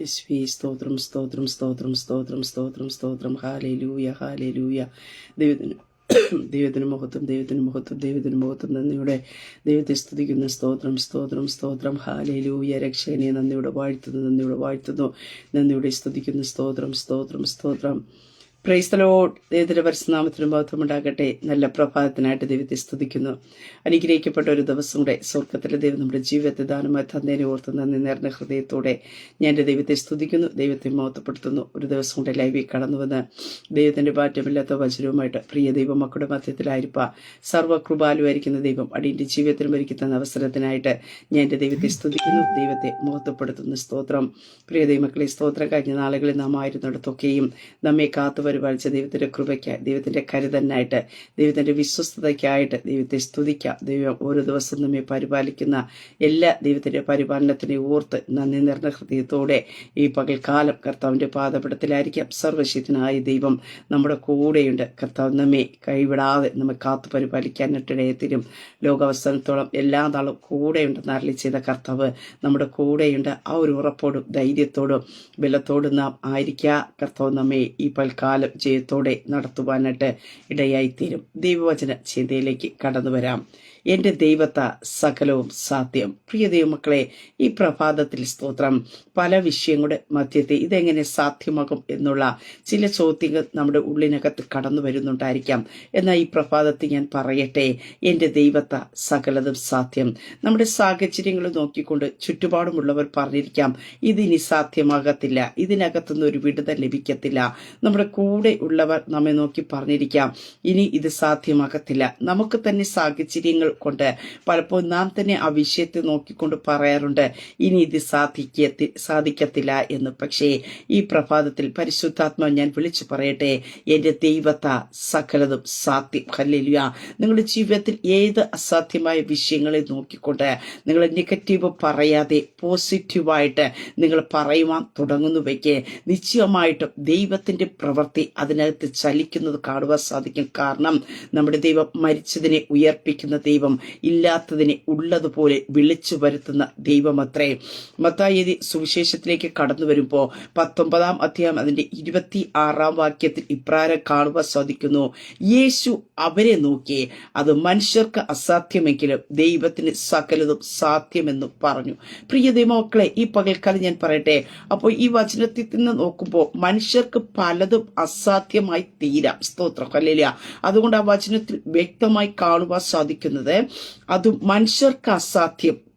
യേശുവേ സ്തോത്രം സ്തോത്രം സ്തോത്രം സ്തോത്രം സ്തോത്രം സ്തോത്രം ഹാലേ ലൂയ ഹാലേ ലൂയ ദൈവത്തിന് ദൈവത്തിന് മഹത്വം ദൈവത്തിന് മഹത്വം ദൈവത്തിന് മുഖത്തും നന്ദിയുടെ ദൈവത്തെ സ്തുതിക്കുന്ന. സ്തോത്രം സ്തോത്രം സ്തോത്രം. ഹാലേ ലൂയ രക്ഷകനെ നന്ദിയുടെ വാഴ്ത്തുന്നു നന്ദിയുടെ വാഴ്ത്തുന്നു. നന്ദിയുടെ സ്തുതിക്കുന്ന. സ്തോത്രം സ്തോത്രം സ്തോത്രം. പ്രൈസ്തലോ ദൈവത്തിന്റെ പരിശുനാമത്തിനും ബോധമുണ്ടാകട്ടെ നല്ല പ്രഭാതത്തിനായിട്ട് ദൈവത്തെ സ്തുതിക്കുന്നു. അനുഗ്രഹിക്കപ്പെട്ട ഒരു ദിവസം കൂടെ സ്വർഗത്തിലെ ദൈവം നമ്മുടെ ജീവിതത്തെ ദാനമായി തന്നേനെ ഓർത്ത് നന്ദി നേർന്ന ഹൃദയത്തോടെ ഞാൻ എന്റെ ദൈവത്തെ സ്തുതിക്കുന്നു. ദൈവത്തെ മഹത്വപ്പെടുത്തുന്നു. ഒരു ദിവസം കൂടെ ലൈവിൽ കടന്നു വന്ന് ദൈവത്തിന്റെ പാറ്റമില്ലാത്ത വചനവുമായിട്ട് പ്രിയ ദൈവം മക്കളുടെ മധ്യത്തിലായിരിക്കുക സർവകൃപാലുവായിരിക്കുന്ന ദൈവം അടിയന്റെ ജീവിതത്തിൽ ഒരുക്കുന്ന അവസരത്തിനായിട്ട് ഞാൻ എന്റെ ദൈവത്തെ സ്തുതിക്കുന്നു. ദൈവത്തെ മഹത്വപ്പെടുത്തുന്നു സ്തോത്രം. പ്രിയ ദൈവമക്കളെ സ്തോത്രം കഴിഞ്ഞ നാളുകളിൽ നാം ആയിരുന്നിടത്തൊക്കെയും നമ്മെ കാത്തു പരിപാലിച്ച ദൈവത്തിന്റെ കൃപയ്ക്ക് ദൈവത്തിന്റെ കരുതനായിട്ട് ദൈവത്തിന്റെ വിശ്വസ്തതയ്ക്കായിട്ട് ദൈവത്തെ സ്തുതിക്കാം. ദൈവം ഓരോ ദിവസം നമ്മെ പരിപാലിക്കുന്ന എല്ലാ ദൈവത്തിന്റെ പരിപാലനത്തിനെ ഓർത്ത് നന്ദി നിറഞ്ഞ ഹൃദയത്തോടെ ഈ പകൽക്കാലം കർത്താവിന്റെ പാദപടത്തിലായിരിക്കാം സർവശീതനായ ദൈവം നമ്മുടെ കൂടെയുണ്ട്. കർത്താവ് നമ്മെ കൈവിടാതെ നമ്മെ കാത്തു പരിപാലിക്കാനിട്ടിടയത്തിലും ലോകാവസാനത്തോളം എല്ലാ നാളും കൂടെയുണ്ടെന്ന് അരളി ചെയ്ത കർത്താവ് നമ്മുടെ കൂടെയുണ്ട്. ആ ഒരു ഉറപ്പോടും ധൈര്യത്തോടും ബലത്തോടും നാം ആയിരിക്കുക കർത്താവ് നമ്മെ ഈ പൽക്കാലം ജയത്തോടെ നടത്തുവാനായിട്ട് ഇടയായിത്തീരും. ദൈവവചന ചിന്തയിലേക്ക് കടന്നു വരാം എന്റെ ദൈവത്ത സകലവും സാധ്യം പ്രിയ ദൈവമക്കളെ ഈ പ്രഭാതത്തിൽ സ്തോത്രം. പല വിഷയങ്ങളുടെ മധ്യത്തെ ഇതെങ്ങനെ സാധ്യമാകും എന്നുള്ള ചില ചോദ്യങ്ങൾ നമ്മുടെ ഉള്ളിനകത്ത് കടന്നു വരുന്നുണ്ടായിരിക്കാം. എന്നാൽ ഈ പ്രഭാതത്തിൽ ഞാൻ പറയട്ടെ എന്റെ ദൈവത്ത സകലതും സാധ്യം നമ്മുടെ സാഹചര്യങ്ങൾ നോക്കിക്കൊണ്ട് ചുറ്റുപാടുമുള്ളവർ പറഞ്ഞിരിക്കാം ഇതിനി സാധ്യമാകത്തില്ല ഇതിനകത്തുനിന്ന് ഒരു വിടുതൽ ലഭിക്കത്തില്ല. നമ്മുടെ കൂടെ ഉള്ളവർ നമ്മെ നോക്കി പറഞ്ഞിരിക്കാം ഇനി ഇത് സാധ്യമാകത്തില്ല. നമുക്ക് തന്നെ സാഹചര്യങ്ങൾ കൊണ്ട് പലപ്പോഴും നാം തന്നെ ആ വിഷയത്തെ നോക്കിക്കൊണ്ട് പറയാറുണ്ട്. ഇനി ഇത് സാധിക്കത്തി സാധിക്കത്തില്ല എന്ന്. പക്ഷേ ഈ പ്രഭാതത്തിൽ പരിശുദ്ധാത്മാ ഞാൻ വിളിച്ചു പറയട്ടെ. എന്റെ ദൈവത്ത സകലതും സാധ്യം. ഹല്ലേലൂയ. നിങ്ങളുടെ ജീവിതത്തിൽ ഏത് അസാധ്യമായ വിഷയങ്ങളെ നോക്കിക്കൊണ്ട് നിങ്ങൾ നെഗറ്റീവ് പറയാതെ പോസിറ്റീവായിട്ട് നിങ്ങൾ പറയുവാൻ തുടങ്ങുന്നുവയ്ക്ക് നിശ്ചയമായിട്ടും ദൈവത്തിന്റെ പ്രവൃത്തി അതിനകത്ത് ചലിക്കുന്നത് കാണുവാൻ സാധിക്കും. കാരണം നമ്മുടെ ദൈവം മരിച്ചതിനെ ഉയർപ്പിക്കുന്ന ദൈവം ഇല്ലാത്തതിനെ ഉള്ളതുപോലെ വിളിച്ചു വരുത്തുന്ന ദൈവമത്രേ. മത്തായതി സുവിശേഷത്തിലേക്ക് കടന്നു വരുമ്പോൾ പത്തൊമ്പതാം അധ്യായം അതിന്റെ ഇരുപത്തി ആറാം വാക്യത്തിൽ ഇപ്രാരം കാണുവാൻ സാധിക്കുന്നു. യേശു അവരെ നോക്കി. അത് മനുഷ്യർക്ക് അസാധ്യമെങ്കിലും ദൈവത്തിന് സകലതും സാധ്യമെന്ന് പറഞ്ഞു. പ്രിയ ദൈവമക്കളെ ഈ പകൽക്കാലം ഞാൻ പറയട്ടെ. അപ്പോൾ ഈ വചനത്തിൽ നിന്ന് നോക്കുമ്പോൾ മനുഷ്യർക്ക് പലതും അസാധ്യമായി തീരാം. സ്തോത്രം. അല്ലേ അതുകൊണ്ട് ആ വചനത്തിൽ വ്യക്തമായി കാണുവാൻ സാധിക്കുന്നത് അത് മനുഷ്യർക്ക് അസാധ്യം.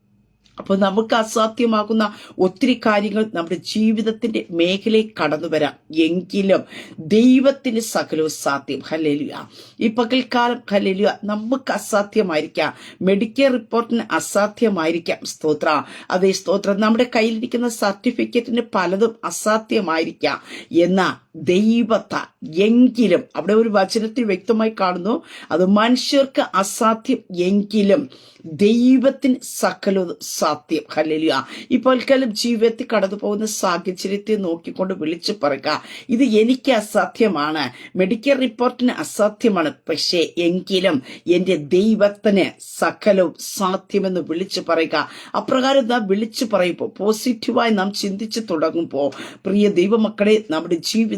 അപ്പോൾ നമുക്ക് അസാധ്യമാകുന്ന ഒത്തിരി കാര്യങ്ങൾ നമ്മുടെ ജീവിതത്തിന്റെ മേഖലയിൽ കടന്നു വരാം. എങ്കിലും ദൈവത്തിന് സകലവും സാധ്യം. ഹല്ലേലുയ. ഈ പകൽക്കാലം ഹല്ലേലുയ നമുക്ക് അസാധ്യമായിരിക്കാം. മെഡിക്കൽ റിപ്പോർട്ടിന് അസാധ്യമായിരിക്കാം. സ്തോത്ര. അതേ സ്തോത്രം. നമ്മുടെ കയ്യിലിരിക്കുന്ന സർട്ടിഫിക്കറ്റിന് പലതും അസാധ്യമായിരിക്കാം. എന്നാൽ ദൈവത്ത എങ്കിലും. അവിടെ ഒരു വചനത്തിൽ വ്യക്തമായി കാണുന്നു അത് മനുഷ്യർക്ക് അസാധ്യം എങ്കിലും ദൈവത്തിന് സകലതും സാധ്യം. ഹല്ലേലൂയ. ഇപ്പോൾ കാലം ജീവിതത്തിൽ കടന്നു പോകുന്ന സാഹചര്യത്തെ നോക്കിക്കൊണ്ട് വിളിച്ചു പറയുക ഇത് എനിക്ക് അസാധ്യമാണ് മെഡിക്കൽ റിപ്പോർട്ടിന് അസാധ്യമാണ് പക്ഷേ എങ്കിലും എന്റെ ദൈവത്തിന് സകലവും സാധ്യമെന്ന് വിളിച്ചു പറയുക. അപ്രകാരം നാം വിളിച്ചു പറയുമ്പോൾ പോസിറ്റീവായി നാം ചിന്തിച്ചു തുടങ്ങുമ്പോൾ പ്രിയ ദൈവമക്കളെ നമ്മുടെ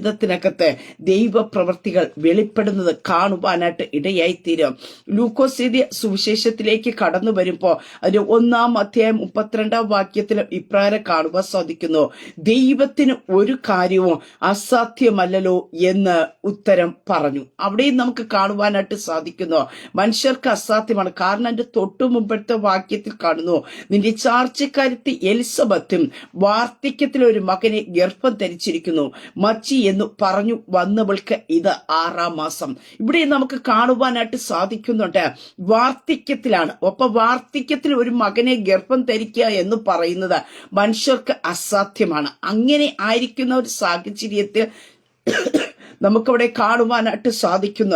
ജീവിതത്തിനകത്ത് ദൈവപ്രവർത്തികൾ വെളിപ്പെടുന്നത് കാണുവാനായിട്ട് ഇടയായിത്തീരും. ലൂക്കോസ് സുവിശേഷത്തിലേക്ക് കടന്നു വരുമ്പോൾ അതിന് ഒന്നാം അധ്യായം മുപ്പത്തിരണ്ടാം വാക്യത്തിലും ഇപ്രകാരം കാണുവാൻ സാധിക്കുന്നു. ദൈവത്തിന് ഒരു കാര്യവും അസാധ്യമല്ലല്ലോ എന്ന് ഉത്തരം പറഞ്ഞു. അവിടെയും നമുക്ക് കാണുവാനായിട്ട് സാധിക്കുന്നു. മനുഷ്യർക്ക് അസാധ്യമാണ്. കാരണം എന്റെ തൊട്ടു മുമ്പത്തെ വാക്യത്തിൽ കാണുന്നു നിന്റെ ചാർച്ചക്കാരത്തി എലിസബത്തും വാർദ്ധക്യത്തിൽ ഒരു മകനെ ഗർഭം ധരിച്ചിരിക്കുന്നു. മച്ചി എന്ന് പറഞ്ഞു വന്നവൾക്ക് ഇത് ആറാം മാസം. ഇവിടെ നമുക്ക് കാണുവാനായിട്ട് സാധിക്കുന്നുണ്ട്. വാർദ്ധക്യത്തിലാണ്. ഒപ്പം വാർദ്ധക്യത്തിൽ ഒരു മകനെ ഗർഭം ധരിക്കുക എന്ന് പറയുന്നത് മനുഷ്യർക്ക് അസാധ്യമാണ്. അങ്ങനെ ആയിരിക്കുന്ന ഒരു സാഹചര്യത്തിൽ നമുക്കവിടെ കാണുവാനായിട്ട് സാധിക്കുന്ന.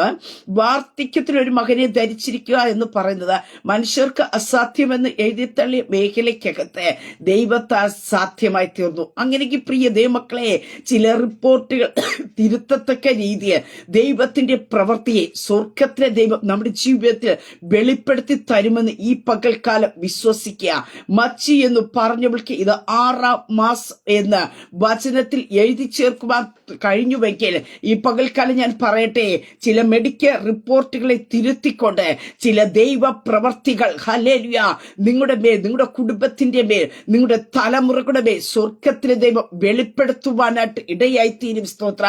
വാർദ്ധക്യത്തിൽ ഒരു മകനെ ധരിച്ചിരിക്കുക എന്ന് പറയുന്നത് മനുഷ്യർക്ക് അസാധ്യമെന്ന് എഴുതിത്തള്ളിയ മേഖലയ്ക്കകത്ത് ദൈവത്താൽ സാധ്യമായി തീർന്നു. അങ്ങനെയെങ്കിൽ പ്രിയ ദൈവമക്കളെ ചില റിപ്പോർട്ടുകൾ തിരുത്തത്തക്ക രീതിയിൽ ദൈവത്തിന്റെ പ്രവൃത്തിയെ സ്വർഗത്തിലെ ദൈവം നമ്മുടെ ജീവിതത്തിൽ വെളിപ്പെടുത്തി തരുമെന്ന് ഈ പകൽക്കാലം വിശ്വസിക്കുക. മച്ചി എന്ന് പറഞ്ഞവൾക്ക് ഇത് ആറാം മാസ് എന്ന് വചനത്തിൽ എഴുതി ചേർക്കുവാൻ കഴിഞ്ഞുവെങ്കിൽ ഈ പകൽക്കാലം ഞാൻ പറയട്ടെ ചില മെഡിക്കൽ റിപ്പോർട്ടുകളെ തിരുത്തിക്കൊണ്ട് ചില ദൈവ പ്രവർത്തികൾ ഹലേലുയ നിങ്ങളുടെ മേൽ നിങ്ങളുടെ കുടുംബത്തിന്റെ മേൽ നിങ്ങളുടെ തലമുറകളുടെ മേൽ സ്വർഗത്തിലെ ദൈവം വെളിപ്പെടുത്തുവാനായിട്ട് ഇടയായി തീരും സ്തോത്ര.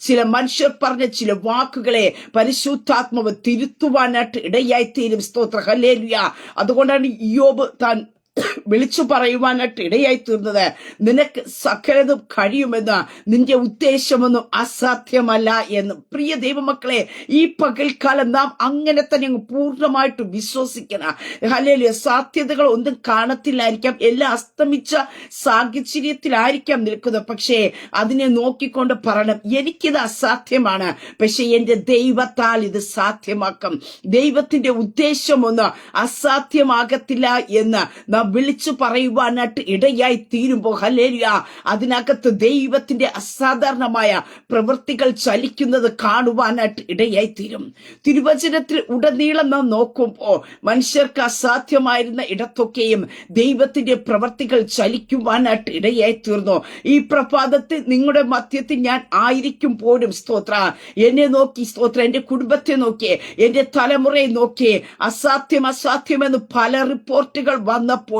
ചില മനുഷ്യർ പറഞ്ഞ ചില വാക്കുകളെ പരിശുദ്ധാത്മാവ് തിരുത്തുവാനായിട്ട് ഇടയായി തീരും സ്തോത്ര ഹലേലുയ അതുകൊണ്ടാണ് യോബ് താൻ വിളിച്ചു പറയുവാനായിട്ട് ഇടയായി തീർന്നത് നിനക്ക് സകലതും കഴിയുമെന്ന്. നിന്റെ ഉദ്ദേശമൊന്നും അസാധ്യമല്ല എന്ന്. പ്രിയ ദൈവമക്കളെ ഈ പകൽക്കാലം നാം അങ്ങനെ തന്നെ അങ്ങ് പൂർണമായിട്ട് വിശ്വസിക്കണം. ഹലേലിയ സാധ്യതകൾ ഒന്നും കാണത്തില്ലായിരിക്കാം. എല്ലാം അസ്തമിച്ച സാഹചര്യത്തിലായിരിക്കാം നിൽക്കുന്നത്. പക്ഷേ അതിനെ നോക്കിക്കൊണ്ട് പറയണം എനിക്കിത് അസാധ്യമാണ്. പക്ഷെ എന്റെ ദൈവത്താൽ ഇത് സാധ്യമാക്കും. ദൈവത്തിന്റെ ഉദ്ദേശമൊന്നും അസാധ്യമാകത്തില്ല എന്ന്. നാം വിളിച്ചു പറയുവാനായിട്ട് ഇടയായി തീരുമ്പോൾ ഹലേലിയ അതിനകത്ത് ദൈവത്തിന്റെ അസാധാരണമായ പ്രവൃത്തികൾ ചലിക്കുന്നത് കാണുവാനായിട്ട് ഇടയായി തീരും. തിരുവചനത്തിൽ ഉടനീളം നാം നോക്കുമ്പോൾ മനുഷ്യർക്ക് അസാധ്യമായിരുന്ന ഇടത്തൊക്കെയും ദൈവത്തിന്റെ പ്രവൃത്തികൾ ചലിക്കുവാനായിട്ട് ഇടയായി തീർന്നു. ഈ പ്രഭാതത്തിൽ നിങ്ങളുടെ മധ്യത്തിൽ ഞാൻ ആയിരിക്കും പോലും സ്തോത്ര. എന്നെ നോക്കി സ്തോത്ര. എന്റെ കുടുംബത്തെ നോക്കി. എന്റെ തലമുറയെ നോക്കി. അസാധ്യം അസാധ്യമെന്ന് പല റിപ്പോർട്ടുകൾ വന്നപ്പോൾ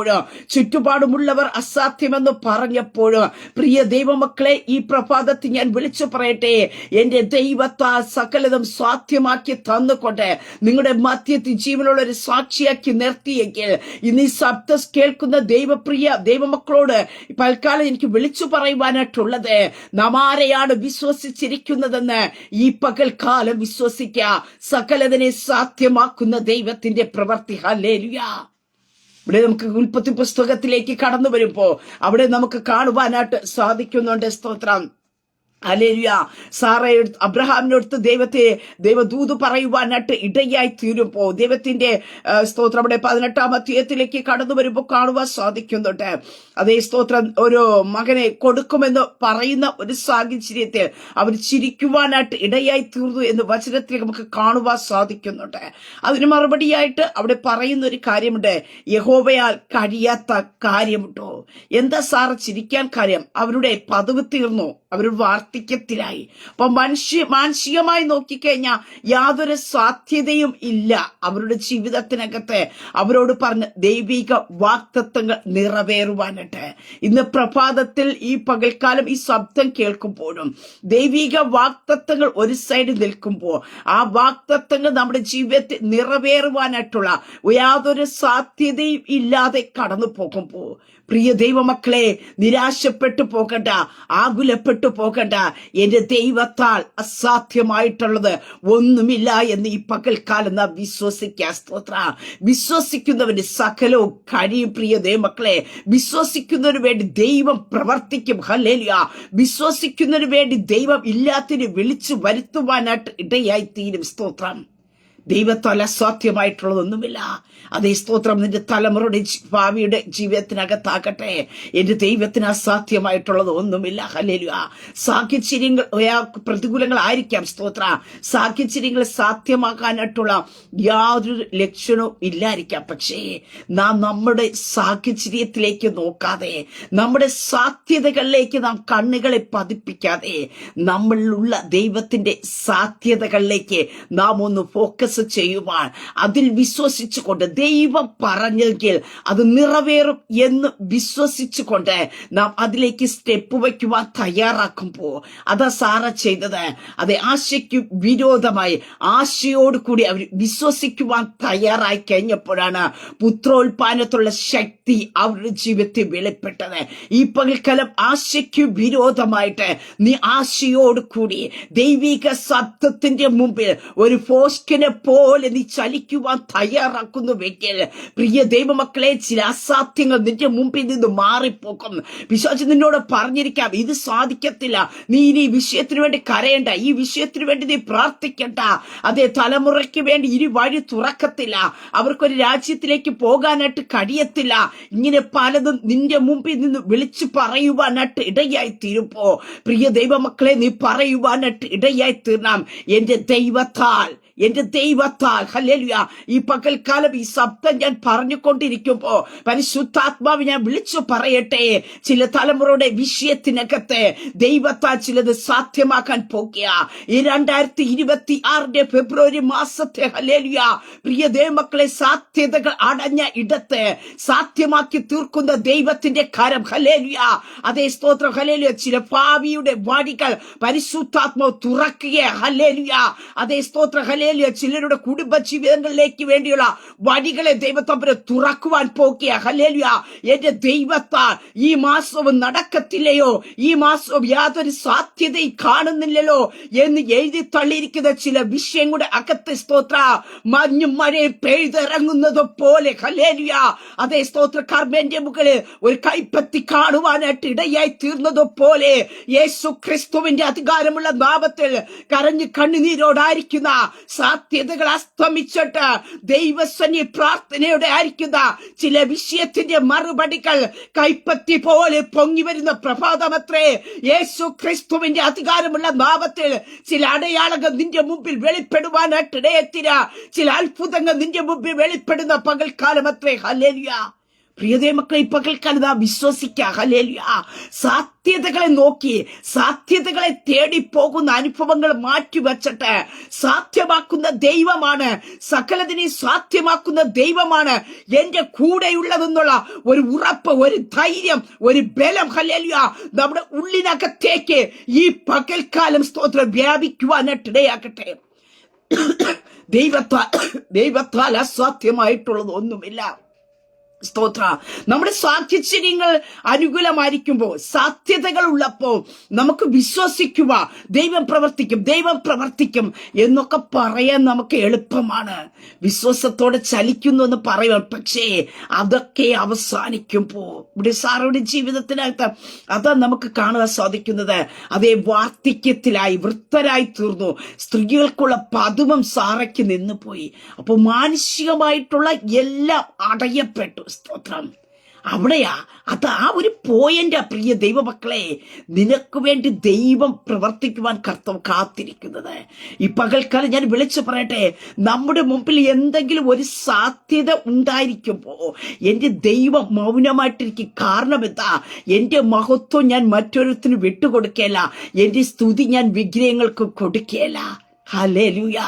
ചുറ്റുപാടുമുള്ളവർ അസാധ്യമെന്ന് പറഞ്ഞപ്പോൾ പ്രിയ ദൈവമക്കളെ ഈ പ്രഭാതത്തിൽ ഞാൻ വിളിച്ചു പറയട്ടെ. എന്റെ ദൈവത്താ സകലതും സാധ്യമാക്കി തന്നുകൊണ്ട് നിങ്ങളുടെ മധ്യത്തിൽ ജീവനുള്ള ഒരു സാക്ഷിയാക്കി നിർത്തിയെങ്കിൽ ഇന്ന് ഈ ശബ്ദം കേൾക്കുന്ന ദൈവപ്രിയ ദൈവമക്കളോട് തൽക്കാലം എനിക്ക് വിളിച്ചു പറയുവാനായിട്ടുള്ളത് നാം ആരെയാണ് വിശ്വസിച്ചിരിക്കുന്നതെന്ന് ഈ പകൽക്കാലം വിശ്വസിക്കുക സകലതിനെ സാധ്യമാക്കുന്ന ദൈവത്തിന്റെ പ്രവർത്തി ഹല്ലേലുയാ. ഇവിടെ നമുക്ക് ഉൽപ്പത്തി പുസ്തകത്തിലേക്ക് കടന്നു വരുമ്പോ അവിടെ നമുക്ക് കാണുവാനായിട്ട് സാധിക്കുന്നുണ്ട് സ്തോത്രം. അലേലിയ സാറയെടുത്ത് അബ്രഹാമിനടുത്ത് ദൈവത്തെ ദൈവദൂത് പറയുവാനായിട്ട് ഇടയായി തീരുമ്പോ ദൈവത്തിന്റെ സ്തോത്രം അവിടെ പതിനെട്ടാം അധ്യയത്തിലേക്ക് കടന്നു വരുമ്പോൾ കാണുവാൻ സാധിക്കുന്നുണ്ട്. അതേ സ്തോത്രം ഒരു മകനെ കൊടുക്കുമെന്ന് പറയുന്ന ഒരു സാഹചര്യത്തിൽ അവർ ചിരിക്കുവാനായിട്ട് ഇടയായി തീർന്നു എന്ന് വചനത്തിൽ നമുക്ക് കാണുവാൻ സാധിക്കുന്നുണ്ട്. അതിന് മറുപടിയായിട്ട് അവിടെ പറയുന്ന ഒരു കാര്യമുണ്ട്. യഹോവയാൽ കഴിയാത്ത കാര്യമുണ്ടോ? എന്താ സാറ് ചിരിക്കാൻ കാര്യം? അവരുടെ പതിവ് തീർന്നു. അവർ വാർദ്ധക്യത്തിലായി അപ്പൊ മനുഷ്യ മാനുഷികമായി നോക്കിക്കഴിഞ്ഞാൽ യാതൊരു സാധ്യതയും ഇല്ല അവരുടെ ജീവിതത്തിനകത്ത്. അവരോട് പറഞ്ഞ ദൈവിക വാക്തത്വങ്ങൾ നിറവേറുവാനായിട്ട്. ഇന്ന് പ്രഭാതത്തിൽ ഈ പകൽക്കാലം ഈ ശബ്ദം കേൾക്കുമ്പോഴും ദൈവിക വാക്തത്വങ്ങൾ ഒരു സൈഡ് നിൽക്കുമ്പോൾ ആ വാക്തത്വങ്ങൾ നമ്മുടെ ജീവിതത്തിൽ നിറവേറുവാനായിട്ടുള്ള യാതൊരു സാധ്യതയും ഇല്ലാതെ കടന്നു പോകുമ്പോൾ. പ്രിയ ദൈവമക്കളെ നിരാശപ്പെട്ടു പോകണ്ട ആകുലപ്പെട്ടു പോകണ്ട എന്റെ ദൈവത്താൽ അസാധ്യമായിട്ടുള്ളത് ഒന്നുമില്ല എന്ന് ഈ പകൽക്കാലം നാം വിശ്വസിക്കുക സ്തോത്ര. വിശ്വസിക്കുന്നവന് സകലവും കഴിയും പ്രിയ ദൈവമക്കളെ വിശ്വസിക്കുന്നതിന് വേണ്ടി ദൈവം പ്രവർത്തിക്കും. ഹല്ലേലിയ. വിശ്വസിക്കുന്നതിന് വേണ്ടി ദൈവം ഇല്ലാത്തിന് വിളിച്ചു വരുത്തുവാനായിട്ട് ഇടയായി തീരും സ്തോത്രം. ദൈവത്താൽ അസാധ്യമായിട്ടുള്ളതൊന്നുമില്ല അതേ സ്തോത്രം നിന്റെ തലമുറയുടെ ഭാവിയുടെ ജീവിതത്തിനകത്താകട്ടെ. എന്റെ ദൈവത്തിന് അസാധ്യമായിട്ടുള്ളത് ഒന്നുമില്ല ഹലേലുക സാഹചര്യങ്ങൾ ഉയ- പ്രതികൂലങ്ങളായിരിക്കാം സ്തോത്ര. സാഹചര്യങ്ങൾ സാധ്യമാക്കാനായിട്ടുള്ള യാതൊരു ലക്ഷണവും ഇല്ലായിരിക്കാം. പക്ഷേ നാം നമ്മുടെ സാഹചര്യത്തിലേക്ക് നോക്കാതെ നമ്മുടെ സാധ്യതകളിലേക്ക് നാം കണ്ണുകളെ പതിപ്പിക്കാതെ നമ്മളിലുള്ള ദൈവത്തിന്റെ സാധ്യതകളിലേക്ക് നാം ഒന്ന് ഫോക്കസ് ചെയ്യുവാൻ അതിൽ വിശ്വസിച്ചുകൊണ്ട് ദൈവം പറഞ്ഞെങ്കിൽ അത് നിറവേറും എന്ന് വിശ്വസിച്ചുകൊണ്ട് നാം അതിലേക്ക് സ്റ്റെപ്പ് വയ്ക്കുവാൻ തയ്യാറാക്കുമ്പോൾ. അതാ സാറ ചെയ്തത്. അത് ആശയ്ക്ക് വിരോധമായി ആശയോട് കൂടി അവർ വിശ്വസിക്കുവാൻ തയ്യാറായി കഴിഞ്ഞപ്പോഴാണ് പുത്രോത്പാദനത്തുള്ള ശക്തി അവരുടെ ജീവിതത്തിൽ വെളിപ്പെട്ടത്. ഈ പകൽക്കാലം ആശയ്ക്ക് വിരോധമായിട്ട് നീ ആശയോട് കൂടി ദൈവിക സത്യത്തിന്റെ മുമ്പിൽ ഒരു ഫോസ്കിനെ പോലെ നീ ചലിക്കുവാൻ തയ്യാറാക്കുന്നുവെങ്കിൽ പ്രിയ ദൈവമക്കളെ ചില അസാധ്യങ്ങൾ നിന്റെ മുമ്പിൽ നിന്ന് മാറിപ്പോക്കും. വിശ്വാസ നിന്നോട് പറഞ്ഞിരിക്കാം ഇത് സാധിക്കത്തില്ല. നീ ഇനി വിഷയത്തിന് വേണ്ടി കരയണ്ട. ഈ വിഷയത്തിന് വേണ്ടി നീ പ്രാർത്ഥിക്കണ്ട. അതേ തലമുറയ്ക്ക് വേണ്ടി ഇനി വഴി തുറക്കത്തില്ല. അവർക്കൊരു രാജ്യത്തിലേക്ക് പോകാനായിട്ട് കഴിയത്തില്ല. ഇങ്ങനെ പലതും നിന്റെ മുമ്പിൽ നിന്ന് വിളിച്ചു പറയുവാനായിട്ട് ഇടയായി തീരുമ്പോ പ്രിയ ദൈവമക്കളെ നീ പറയുവാനായിട്ട് ഇടയായി തീർന്നാം. എന്റെ ദൈവത്താൽ എന്റെ ദൈവത്താൽ ഹല്ലേലൂയ. ഈ പകൽക്കാലം ഈ ശബ്ദം ഞാൻ പറഞ്ഞുകൊണ്ടിരിക്കുമ്പോ പരിശുദ്ധാത്മാവ് ഞാൻ വിളിച്ചു പറയട്ടെ. ചില തലമുറയുടെ വിഷയത്തിനകത്ത് ദൈവത്താൽ ചിലത് സാധ്യമാക്കാൻ പോകുക. ഈ രണ്ടായിരത്തി ഇരുപത്തി ആറിന്റെ ഫെബ്രുവരി മാസത്തെ ഹല്ലേലൂയ പ്രിയ ദൈവമക്കളെ സാധ്യതകൾ അടഞ്ഞ ഇടത്ത് സാധ്യമാക്കി തീർക്കുന്ന ദൈവത്തിന്റെ കരം ഹലേലുയ അതേ സ്തോത്രം ഹലേലുയ ചില ഭാവിയുടെ വാടികൾ പരിശുദ്ധാത്മാവ് തുറക്കുക ഹലേലുയ അതേ സ്തോത്ര ഹലേലുയ ചിലരുടെ കുടുംബ ജീവിതങ്ങളിലേക്ക് വേണ്ടിയുള്ള വഴികളെ ദൈവത്തമ്പര് തുറക്കുവാൻ പോക്കിയ ഹലേലിയ എന്റെ ദൈവത്താൽ ഈ മാസവും നടക്കത്തില്ലയോ? ഈ മാസവും യാതൊരു സാധ്യതയും കാണുന്നില്ലല്ലോ എന്ന് എഴുതി തള്ളിയിരിക്കുന്ന ചില വിഷയം കൂടെ അകത്ത് സ്തോത്ര. മഞ്ഞും മഴയും പെയ്തിറങ്ങുന്നത് പോലെ ഹലേലിയ അതേ സ്തോത്ര കർമ്മന്റെ മുകളിൽ ഒരു കൈപ്പത്തി കാണുവാനായിട്ട് ഇടയായി തീർന്നത് പോലെ യേശു ക്രിസ്തുവിന്റെ അധികാരമുള്ള നാമത്തിൽ കരഞ്ഞു കണ്ണുനീരോടായിരിക്കുന്ന സാധ്യതകൾ അസ്തമിച്ചിട്ട് ദൈവസ്വനി പ്രാർത്ഥനയുടെ ആയിരിക്കുന്ന ചില വിഷയത്തിന്റെ മറുപടികൾ കൈപ്പത്തി പോലെ പൊങ്ങി വരുന്ന പ്രഭാതമത്രേ യേശു ക്രിസ്തുവിന്റെ അധികാരമുള്ള നാമത്തിൽ ചില അടയാളങ്ങൾ നിന്റെ മുമ്പിൽ വെളിപ്പെടുവാനായിട്ട് ഇടയെത്തിര ചില അത്ഭുതങ്ങൾ നിന്റെ മുമ്പിൽ വെളിപ്പെടുന്ന പകൽക്കാലമത്രേ ഹല്ലേലൂയ. പ്രിയതേ മക്കളെ ഇപ്പൊ പകൽക്കാലം നാം വിശ്വസിക്കുക ഹല്ലേലൂയ. സാധ്യതകളെ നോക്കി സാധ്യതകളെ തേടി പോകുന്ന അനുഭവങ്ങൾ മാറ്റിവെച്ചിട്ട് സാധ്യമാക്കുന്ന ദൈവമാണ്. സകലതിനെ സാധ്യമാക്കുന്ന ദൈവമാണ്. എന്റെ കൂടെയുള്ളതെന്നുള്ള ഒരു ഉറപ്പ് ഒരു ധൈര്യം ഒരു ബലം ഹലേലിയ നമ്മുടെ ഉള്ളിനകത്തേക്ക് ഈ പകൽക്കാലം സ്തോത്രം വ്യാപിക്കുവാനായിട്ട് ഇടയാക്കട്ടെ ദൈവത്താൽ ദൈവത്താൽ അസാധ്യമായിട്ടുള്ളത് ഒന്നുമില്ല സ്തോത്ര. നമ്മുടെ സാഹചര്യങ്ങൾ അനുകൂലമായിരിക്കുമ്പോൾ സാധ്യതകൾ ഉള്ളപ്പോൾ നമുക്ക് വിശ്വസിക്കുക ദൈവം പ്രവർത്തിക്കും ദൈവം പ്രവർത്തിക്കും എന്നൊക്കെ പറയാൻ നമുക്ക് എളുപ്പമാണ്. വിശ്വാസത്തോടെ ചലിക്കുന്നു എന്ന് പറയുക പക്ഷേ അതൊക്കെ അവസാനിക്കുമ്പോൾ. ഇവിടെ സാറുടെ ജീവിതത്തിനകത്ത് അതാ നമുക്ക് കാണുവാൻ സാധിക്കുന്നത്. അതേ വാർദ്ധക്യത്തിലായി വൃത്തരായി തീർന്നു. സ്ത്രീകൾക്കുള്ള പതുമം സാറയ്ക്ക് നിന്ന് പോയി അപ്പോൾ മാനുഷികമായിട്ടുള്ള എല്ലാം അടയപ്പെട്ടു. സ്തോത്രം. അവിടെയാ അത് ആ ഒരു പോയിന്റ് പ്രിയ ദൈവമക്കളെ. നിനക്ക് വേണ്ടി ദൈവം പ്രവർത്തിക്കുവാൻ കർത്തവ് കാത്തിരിക്കുന്നത്. ഈ പകൽക്കാലം ഞാൻ വിളിച്ചു പറയട്ടെ നമ്മുടെ മുമ്പിൽ എന്തെങ്കിലും ഒരു സാധ്യത ഉണ്ടായിരിക്കുമ്പോ എന്റെ ദൈവം മൗനമായിട്ടിരിക്കും. കാരണം എന്താ? എന്റെ മഹത്വം ഞാൻ മറ്റൊരുത്തിന് വിട്ടുകൊടുക്കുകയല്ല എന്റെ സ്തുതി ഞാൻ വിഗ്രഹങ്ങൾക്ക് കൊടുക്കുകയല്ല ഹല്ലേലൂയ.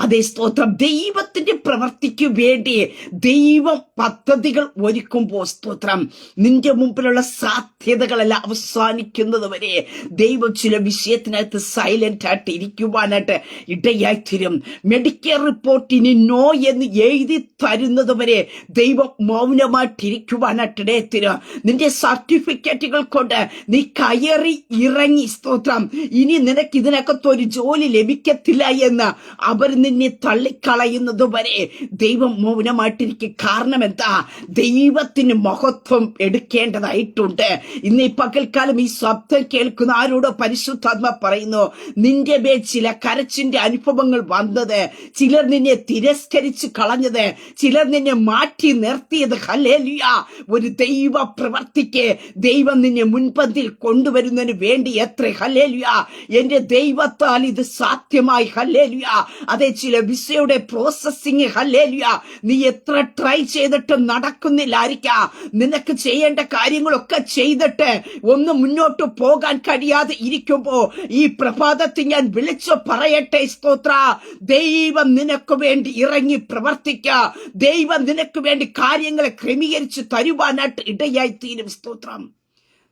അതേ സ്തോത്രം. ദൈവത്തിന്റെ പ്രവർത്തിക്ക് വേണ്ടി ദൈവം പദ്ധതികൾ ഒരുക്കുമ്പോൾ സ്തോത്രം. നിന്റെ മുമ്പിലുള്ള സാധ്യതകളെല്ലാം അവസാനിക്കുന്നത് വരെ ദൈവം ചില വിഷയത്തിനകത്ത് സൈലന്റ് ആയിട്ട് ഇരിക്കുവാനായിട്ട് ഇടയായി തരും. മെഡിക്കൽ റിപ്പോർട്ടിന് നോ എന്ന് എഴുതി തരുന്നത് വരെ ദൈവം മൗനമായിട്ടിരിക്കുവാനായിട്ട് ഇടയെ തരും. നിന്റെ സർട്ടിഫിക്കറ്റുകൾ കൊണ്ട് നീ കയറി ഇറങ്ങി സ്തോത്രം. ഇനി നിനക്ക് ഇതിനകത്ത് ഒരു ജോലി ലഭിക്കത്തില്ല. എന്ന് അവർ നിന്നെ തള്ളിക്കളയുന്നത് വരെ ദൈവം മൗനമായിട്ടിരിക്കും കാരണം എന്താ? ദൈവത്തിന് മഹത്വം എടുക്കേണ്ടതായിട്ടുണ്ട്. ഇന്ന് ഈ പകൽക്കാലം ഈ ശബ്ദം കേൾക്കുന്ന ആരോടോ പരിശുദ്ധാത്മ പറയുന്നു നിന്റെ മേൽ ചില കരച്ചിന്റെ അനുഭവങ്ങൾ വന്നത് ചിലർ നിന്നെ തിരസ്കരിച്ച് കളഞ്ഞത് ചിലർ നിന്നെ മാറ്റി നിർത്തിയത്. ഹലേലിയ ഒരു ദൈവ പ്രവർത്തിക്ക് ദൈവം നിന്നെ മുൻപന്തിൽ കൊണ്ടുവരുന്നതിന് വേണ്ടി എത്ര ഹലേലിയ എന്റെ ദൈവത്താൽ ഇത് സാധ്യമായി. ഹല്ലേലുയ. അതെ ചില വിസയുടെ പ്രോസസ്സിങ് ഹല്ലേലുയ. നീ എത്ര ട്രൈ ചെയ്തിട്ടും നടക്കുന്നില്ലായിരിക്കാം. നിനക്ക് ചെയ്യേണ്ട കാര്യങ്ങളൊക്കെ ചെയ്തിട്ട് ഒന്ന് മുന്നോട്ട് പോകാൻ കഴിയാതെ ഇരിക്കുമ്പോ ഈ പ്രഭാതത്തിൽ ഞാൻ വിളിച്ചു പറയട്ടെ സ്തോത്ര. ദൈവം നിനക്ക് വേണ്ടി ഇറങ്ങി പ്രവർത്തിക്ക. ദൈവം നിനക്ക് വേണ്ടി കാര്യങ്ങളെ ക്രമീകരിച്ച് തരുവാനായിട്ട് ഇടയായി തീരും സ്തോത്രം.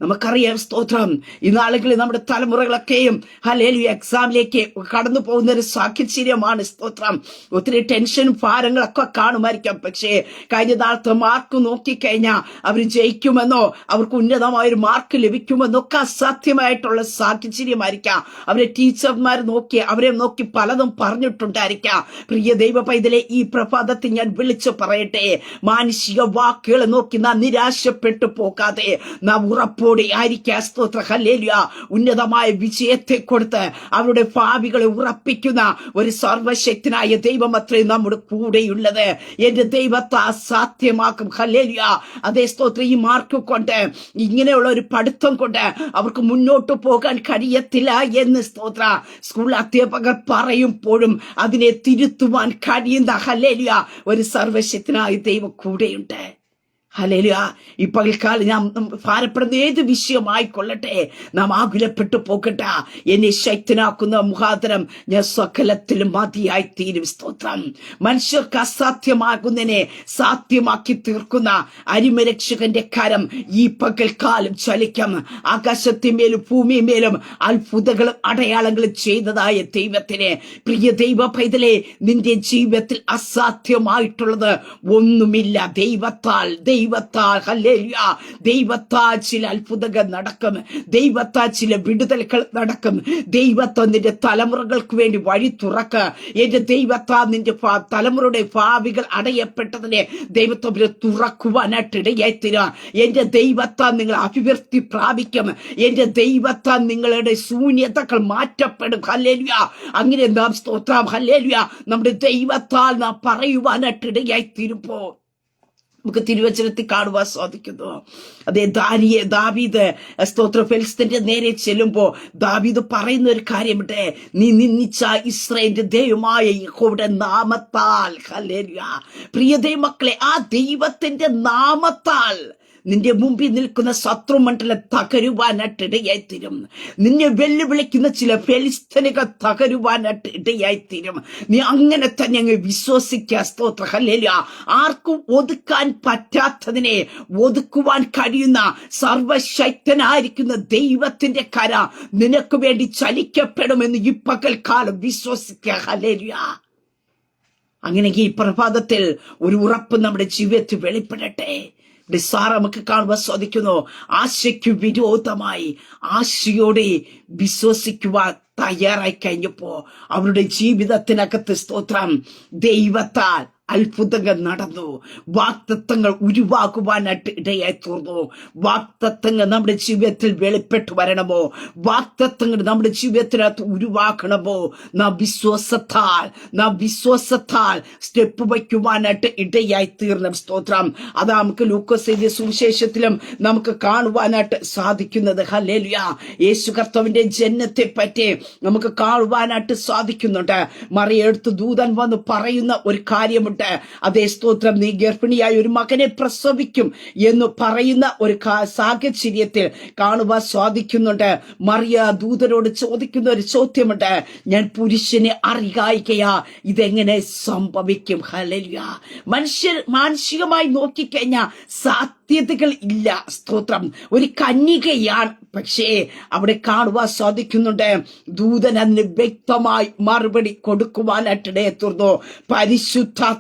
നമുക്കറിയാം സ്തോത്രം. നാളുകളിൽ നമ്മുടെ തലമുറകളൊക്കെയും ഹലേലു എക്സാമിലേക്ക് കടന്നു പോകുന്ന ഒരു സാഹചര്യമാണ് സ്തോത്രം. ഒത്തിരി ടെൻഷനും ഭാരങ്ങളൊക്കെ കാണുമായിരിക്കാം. പക്ഷേ കഴിഞ്ഞ നാളത്തെ മാർക്ക് നോക്കിക്കഴിഞ്ഞാൽ അവർ ജയിക്കുമെന്നോ അവർക്ക് ഉന്നതമായ ഒരു മാർക്ക് ലഭിക്കുമെന്നോ ഒക്കെ അസാധ്യമായിട്ടുള്ള സാഹചര്യമായിരിക്കാം. അവരെ ടീച്ചർമാർ നോക്കി അവരെ നോക്കി പലതും പറഞ്ഞിട്ടുണ്ടായിരിക്കാം. പ്രിയ ദൈവ പൈതലെ ഈ പ്രഭാതത്തിൽ ഞാൻ വിളിച്ചു പറയട്ടെ. മാനുഷിക വാക്കുകളെ നോക്കി നാം നിരാശപ്പെട്ടു പോകാതെ നാം ഉറപ്പോടെ ആയിരിക്കുക സ്തോത്ര ഹല്ലേലൂയ. ഉന്നതമായ വിജയത്തെ കൊടുത്ത് അവരുടെ ഭാവികളെ ഉറപ്പിക്കുന്ന ഒരു സർവശക്തനായ ദൈവം അത്രയും നമ്മുടെ കൂടെയുള്ളത്. എന്റെ ദൈവത്തെ അസാധ്യമാക്കും ഹല്ലേലിയ. അതേ സ്തോത്ര ഈ മാർക്ക് കൊണ്ട് ഇങ്ങനെയുള്ള ഒരു പഠിത്തം കൊണ്ട് അവർക്ക് മുന്നോട്ട് പോകാൻ കഴിയത്തില്ല എന്ന് സ്തോത്ര. സ്കൂൾ അധ്യാപകർ പറയുമ്പോഴും അതിനെ തിരുത്തുവാൻ കഴിയുന്ന ഹല്ലേലിയ ഒരു സർവശക്തനായ ദൈവം കൂടെയുണ്ട്. ഹലേലുയ ഈ പകൽക്കാലം ഞാൻ ഭാരപ്പെടുന്ന ഏത് വിഷയമായിക്കൊള്ളട്ടെ? നാം ആകുലപ്പെട്ടു പോകട്ടെ. എന്നെ ശക്തനാക്കുന്ന മുഖാന്തരം ഞാൻ സകലത്തിലും മതിയായി തീരും സ്തോത്രം. മനുഷ്യർക്ക് അസാധ്യമാകുന്നതിനെ സാധ്യമാക്കി തീർക്കുന്ന അരിമരക്ഷകന്റെ കരം ഈ പകൽക്കാലം ചലിക്കും. ആകാശത്തിന്മേലും ഭൂമിമേലും അത്ഭുതങ്ങളും അടയാളങ്ങളും ചെയ്തതായ ദൈവത്തിന്. പ്രിയ ദൈവ പൈതലെ നിന്റെ ജീവിതത്തിൽ അസാധ്യമായിട്ടുള്ളത് ഒന്നുമില്ല ദൈവത്താൽ. ദൈവത്താൽ ഹല്ലേലൂയ. ദൈവത്താൽ ചില അത്ഭുതങ്ങൾ നടക്കും. ദൈവത്താൽ ചില വിടുതലുകൾ നടക്കും. ദൈവത്വ നിന്റെ തലമുറകൾക്ക് വേണ്ടി വഴി തുറക്ക. എന്റെ ദൈവത്താൽ നിന്റെ തലമുറയുടെ ഭാവികൾ അടയപ്പെട്ടതിനെ ദൈവത്തെ തുറക്കുവാനായിട്ട് ഇടയായിത്തീര. തരാം എന്റെ ദൈവത്താൽ നിങ്ങൾ അഭിവൃദ്ധി പ്രാപിക്കും. എന്റെ ദൈവത്താൽ നിങ്ങളുടെ ശൂന്യതകൾ മാറ്റപ്പെടും. ഹല്ലേലുയ. അങ്ങനെ നാം സ്തോത്രം. ഹല്ലേലുയ. നമ്മുടെ ദൈവത്താൽ നാം പറയുവാനായിട്ട് ഇടയായി തീരുമ്പോ നമുക്ക് തിരുവചനത്തിൽ കാണുവാൻ സാധിക്കുന്നു. അതേ ദാനിയെ ദാവീദ് സ്തോത്ര ഫെലിസ്തന്റെ നേരെ ചെല്ലുമ്പോ ദാവീദ് പറയുന്ന ഒരു കാര്യമുണ്ട്. നീ നിന്നിച്ച ഇസ്രയേലിന്റെ ദൈവമായ യഹോയുടെ നാമത്താൽ ഹല്ലേലൂയ. പ്രിയ ദൈവമക്കളെ ആ ദൈവത്തിന്റെ നാമത്താൽ നിന്റെ മുമ്പിൽ നിൽക്കുന്ന ശത്രുമണ്ഡലം തകരുവാനായിട്ട് ഇടയായി തീരും നിന്നെ വെല്ലുവിളിക്കുന്ന ചില ഫെലിസ്തനുകൾ തകരുവാനായിട്ട് ഇടയായി തീരും നീ അങ്ങനെ തന്നെ അങ്ങ് വിശ്വസിക്കുക സ്തോത്ര. ആർക്കും ഒതുക്കാൻ പറ്റാത്തതിനെ ഒതുക്കുവാൻ കഴിയുന്ന സർവശക്തനായിരിക്കുന്ന ദൈവത്തിന്റെ കര നിനക്ക് വേണ്ടി ചലിക്കപ്പെടുമെന്ന് ഈ പകൽക്കാലം വിശ്വസിക്കുക ഹലേലിയ ഈ പ്രഭാതത്തിൽ ഒരു ഉറപ്പ് നമ്മുടെ ജീവിതത്തിൽ വെളിപ്പെടട്ടെ. നിസ്സാര നമുക്ക് കാണുവാൻ സാധിക്കുന്നു. ആശയ്ക്ക് വിരോധമായി ആശയോടെ വിശ്വസിക്കുവാൻ തയ്യാറായി കഴിഞ്ഞപ്പോ അവരുടെ ജീവിതത്തിനകത്ത് സ്തോത്രം. ദൈവത്താൽ അത്ഭുതങ്ങൾ നടന്നു. വാക്തത്വങ്ങൾ ഉരുവാക്കുവാനായിട്ട് ഇടയായി തീർന്നു വാക്തത്വങ്ങൾ നമ്മുടെ ജീവിതത്തിൽ വെളിപ്പെട്ടു വരണമോ? വാക്തത്വങ്ങൾ നമ്മുടെ ജീവിതത്തിനകത്ത് ഉരുവാക്കണമോ? നാം വിശ്വാസത്താൽ നാം വിശ്വാസത്താൽ സ്റ്റെപ്പ് വയ്ക്കുവാനായിട്ട് ഇടയായി തീർന്ന സ്തോത്രം. അത് നമുക്ക് ലൂക്കോസ് എഴുതിയ സുവിശേഷത്തിലും നമുക്ക് കാണുവാനായിട്ട് സാധിക്കുന്നത്. ഹലേലുയ യേശു കർത്തവിന്റെ ജന്മത്തെ പറ്റി നമുക്ക് കാണുവാനായിട്ട് സാധിക്കുന്നുണ്ട്. മറിയെടുത്ത് ദൂതൻ വന്ന് പറയുന്ന ഒരു കാര്യമുണ്ട്. അതേ സ്തോത്രം നീ ഗർഭിണിയായ ഒരു മകനെ പ്രസവിക്കും എന്ന് പറയുന്ന ഒരു സാഹചര്യത്തിൽ കാണുവാൻ സാധിക്കുന്നുണ്ട്. മറിയ ദൂതരോട് ചോദിക്കുന്ന ഒരു ചോദ്യമുണ്ട്. ഞാൻ പുരുഷനെ അറിയായിക്കയാ ഇതെങ്ങനെ സംഭവിക്കും? ഹലലിയ മനുഷ്യർ മാനസികമായി നോക്കിക്കഴിഞ്ഞാൽ സാധ്യതകൾ ഇല്ല. സ്തോത്രം. ഒരു കന്യകയാണ്. പക്ഷേ അവിടെ കാണുവാൻ സാധിക്കുന്നുണ്ട്. ദൂതൻ വ്യക്തമായി മറുപടി കൊടുക്കുവാനായിട്ടിടയെ തീർന്നു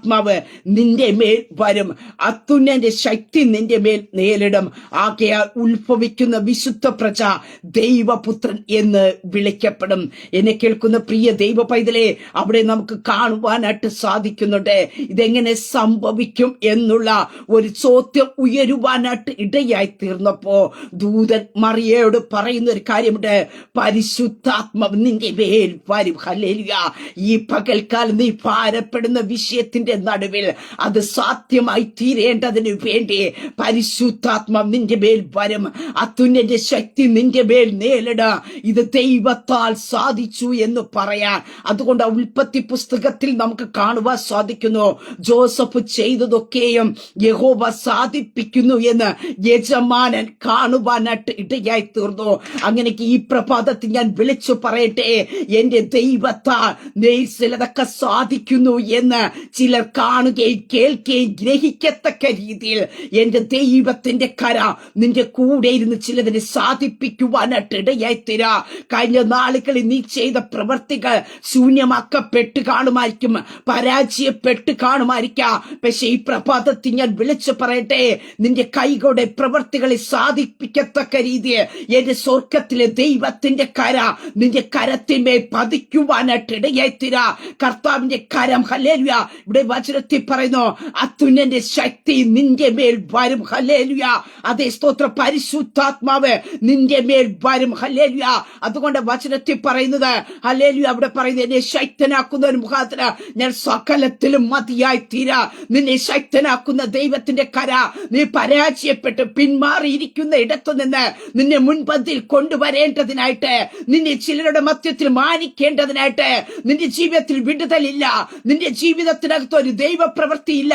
പരിശുദ്ധാത്മാവ് നിന്റെ മേൽ വരും. അത്യുന്നന്റെ ശക്തി നിന്റെ മേൽ നേരിടും. ആകയാൽ ഉത്ഭവിക്കുന്ന വിശുദ്ധ പ്രജ ദൈവപുത്രൻ എന്ന് വിളിക്കപ്പെടും. എന്നെ കേൾക്കുന്ന പ്രിയ ദൈവ പൈതലെ അവിടെ നമുക്ക് കാണുവാനായിട്ട് സാധിക്കുന്നുണ്ട്. ഇതെങ്ങനെ സംഭവിക്കും എന്നുള്ള ഒരു ചോദ്യം ഉയരുവാനായിട്ട് ഇടയായി തീർന്നപ്പോ ദൂതൻ മറിയയോട് പറയുന്ന ഒരു കാര്യമുണ്ട്. പരിശുദ്ധാത്മാവ് നിന്റെ മേൽ വരും. ഹലേലിയ ഈ പകൽക്കാലം നീ ഭാരപ്പെടുന്ന വിഷയത്തിന്റെ നടുവിൽ അത് സാധ്യമായി തീരേണ്ടതിന് വേണ്ടി പരിശുദ്ധാത്മം നിന്റെ മേൽ വരും. അത്തുന്നന്റെ ശക്തി നിന്റെ മേൽ നേരിട. ഇത് ദൈവത്താൽ സാധിച്ചു എന്ന് പറയാൻ. അതുകൊണ്ട് ഉൽപ്പത്തി പുസ്തകത്തിൽ നമുക്ക് കാണുവാൻ സാധിക്കുന്നു. ജോസഫ് ചെയ്തതൊക്കെയും യഹോവ സാധിപ്പിക്കുന്നു എന്ന് യജമാനൻ കാണുവാനായിട്ട് ഇടയായി തീർന്നു അങ്ങനെ ഈ പ്രഭാതത്തിൽ ഞാൻ വിളിച്ചു പറയട്ടെ. എന്റെ ദൈവത്താൽ നെയ്സിലതൊക്കെ സാധിക്കുന്നു എന്ന് ചിലർ കാണുകയും കേൾക്കുകയും ഗ്രഹിക്കത്തക്ക രീതിയിൽ എന്റെ ദൈവത്തിന്റെ കര നിന്റെ കൂടെ ഇരുന്ന് ചിലതിനെ സാധിപ്പിക്കുവാനായിട്ട് ഇടയായി തരാ കഴിഞ്ഞ നാളുകളിൽ നീ ചെയ്ത പ്രവർത്തികൾ ശൂന്യമാക്കപ്പെട്ട് കാണുമായിരിക്കും പരാജയപ്പെട്ട് കാണുമായിരിക്കാം. പക്ഷെ ഈ പ്രഭാതത്തിൽ ഞാൻ വിളിച്ചു പറയട്ടെ നിന്റെ കൈകളുടെ പ്രവർത്തികളെ സാധിപ്പിക്കത്തക്ക രീതിയിൽ എന്റെ സ്വർഗത്തിലെ ദൈവത്തിന്റെ കര നിന്റെ കരത്തിന്മേൽ പതിക്കുവാനായിട്ട് ഇടയായി തരാ കർത്താവിന്റെ കരം ഹലേലുയ ഇവിടെ വചനത്തിൽ പറയുന്നു അത്യുന്നന്റെ ശക്തി നിന്റെ മേൽ വരും. ഹലേലുയ അതേ സ്തോത്ര. പരിശുദ്ധാത്മാവ് നിന്റെ മേൽ വരും. ഹലേലുയ അതുകൊണ്ട് വചനത്തിൽ പറയുന്നത് ഹലേലുയ അവിടെ പറയുന്നത് എന്നെ ശക്തനാക്കുന്ന ഒരു മുഖാത്തിന് ഞാൻ സകലത്തിലും മതിയായി തീരാ നിന്നെ ശക്തനാക്കുന്ന ദൈവത്തിന്റെ കര നീ പരാജയപ്പെട്ട് പിന്മാറിയിരിക്കുന്ന ഇടത്തു നിന്ന് നിന്നെ മുൻപന്തിൽ കൊണ്ടുവരേണ്ടതിനായിട്ട് നിന്നെ ചിലരുടെ മധ്യത്തിൽ മാനിക്കേണ്ടതിനായിട്ട് നിന്റെ ജീവിതത്തിൽ വിടുതലില്ല. നിന്റെ ജീവിതത്തിനകത്ത് ഒരു ദൈവ പ്രവൃത്തിയില്ല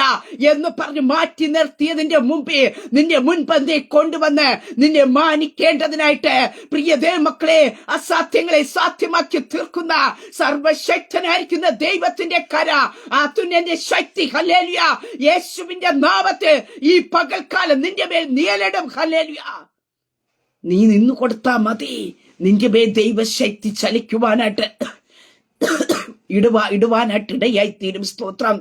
എന്ന് പറഞ്ഞ് മാറ്റി നിർത്തിയതിന്റെ മുമ്പേ നിന്റെ മുൻപന്തി കൊണ്ടുവന്ന് നിന്നെ മാനിക്കേണ്ടതിനായിട്ട് പ്രിയ മക്കളെ അസാധ്യങ്ങളെ സാധ്യമാക്കി തീർക്കുന്ന സർവശക്തനായിരിക്കുന്ന ദൈവത്തിന്റെ കര ആ തുന്നന്റെ ശക്തി ഹലേലിയ യേശുവിന്റെ നാമത്തെ ഈ പകൽക്കാലം നിന്റെ മേൽ നീലടും ഹലേലിയ നീ നിന്നു കൊടുത്താ മതി. നിന്റെ മേൽ ദൈവശക്തി ചലിക്കുവാനായിട്ട് ഇടുവാ ഇടുവാനായിട്ട് ഇടയായി തീരും സ്തോത്രം.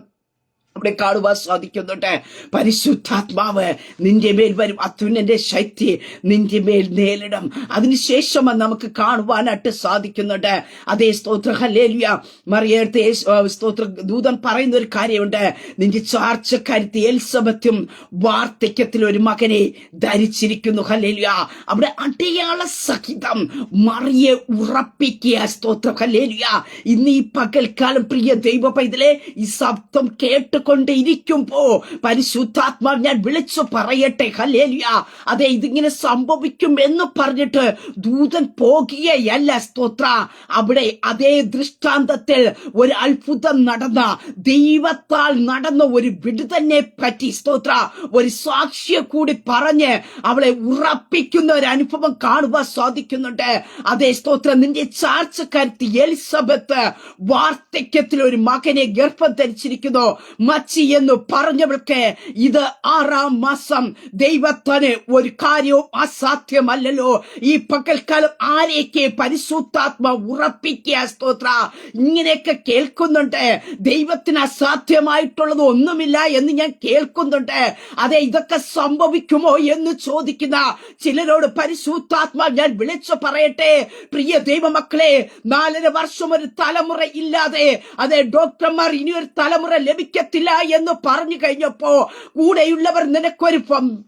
അവിടെ കാണുവാൻ സാധിക്കുന്നുണ്ട്. പരിശുദ്ധാത്മാവ് നിന്റെ മേൽ വരും. അത്യുന്നന്റെ ശക്തി നിന്റെ മേൽ നേരിടും. അതിനുശേഷം നമുക്ക് കാണുവാനായിട്ട് സാധിക്കുന്നുണ്ട്. അതേ സ്തോത്ര. ഹലേലിയ മറിയേർത്തെ സ്തോത്ര. ദൂതൻ പറയുന്ന ഒരു കാര്യമുണ്ട്. നിന്റെ ചാർച്ചക്കാരുത്തി എൽസബത്തും വാർദ്ധക്യത്തിൽ ഒരു മകനെ ധരിച്ചിരിക്കുന്നു. ഹലേലിയ അവിടെ അടയാള സഹിതം മറിയെ ഉറപ്പിക്കുക. സ്തോത്ര. ഹലേലിയ ഇന്ന് ഈ പകൽക്കാലം പ്രിയ ദൈവ പൈതലെ ഈ ശബ്ദം കേട്ടുകൊണ്ടിരിക്കുമ്പോ പരിശുദ്ധാത്മാവ് ഞാൻ വിളിച്ചു പറയട്ടെ. ഹലേലിയ അതെ ഇതിങ്ങനെ സംഭവിക്കും എന്ന് പറഞ്ഞിട്ട് ദൂതൻ പോകിയല്ല സ്തോത്ര. അവിടെ അതേ ദൃഷ്ടാന്തത്തിൽ ഒരു അത്ഭുതം നടന്ന ദൈവത്താൽ നടന്ന ഒരു വിടുതന്നെ പറ്റി സ്തോത്ര. ഒരു സാക്ഷിയെ കൂടി പറഞ്ഞ് അവളെ ഉറപ്പിക്കുന്ന ഒരു അനുഭവം കാണുവാൻ സാധിക്കുന്നുണ്ട്. അതേ സ്തോത്രം നിന്റെ ചാർച്ചക്കാരത്തി എലിസബത്ത് വാർദ്ധക്യത്തിൽ ഒരു മകനെ ഗർഭം ധരിച്ചിരിക്കുന്നു. മച്ചി എന്ന് പറഞ്ഞവൾക്ക് ഇത് ആറാം മാസം ദൈവത്തിന് ഒരു കാര്യവും അസാധ്യമല്ലല്ലോ. ഈ പകൽക്കാലം ആരെയൊക്കെ പരിശുദ്ധാത്മ ഉറപ്പിക്കുക സ്തോത്ര? ഇങ്ങനെയൊക്കെ കേൾക്കുന്നുണ്ട്. ദൈവത്തിന് അസാധ്യമായിട്ടുള്ളത് ഒന്നുമില്ല എന്ന് ഞാൻ കേൾക്കുന്നുണ്ട്. അതെ ഇതൊക്കെ സംഭവിക്കുമോ എന്ന് ചോദിക്കുന്ന ചിലരോട് പരിശുദ്ധാത്മ ഞാൻ വിളിച്ചു പറയട്ടെ. പ്രിയ ദൈവമക്കളെ നാലര വർഷം ഒരു തലമുറ ഇല്ലാതെ അതെ ഡോക്ടർമാർ ഇനി ഒരു തലമുറ ലഭിക്കത്തില്ല എന്ന് പറഞ്ഞു കഴിഞ്ഞപ്പോ കൂടെയുള്ളവർ നിനക്കൊരു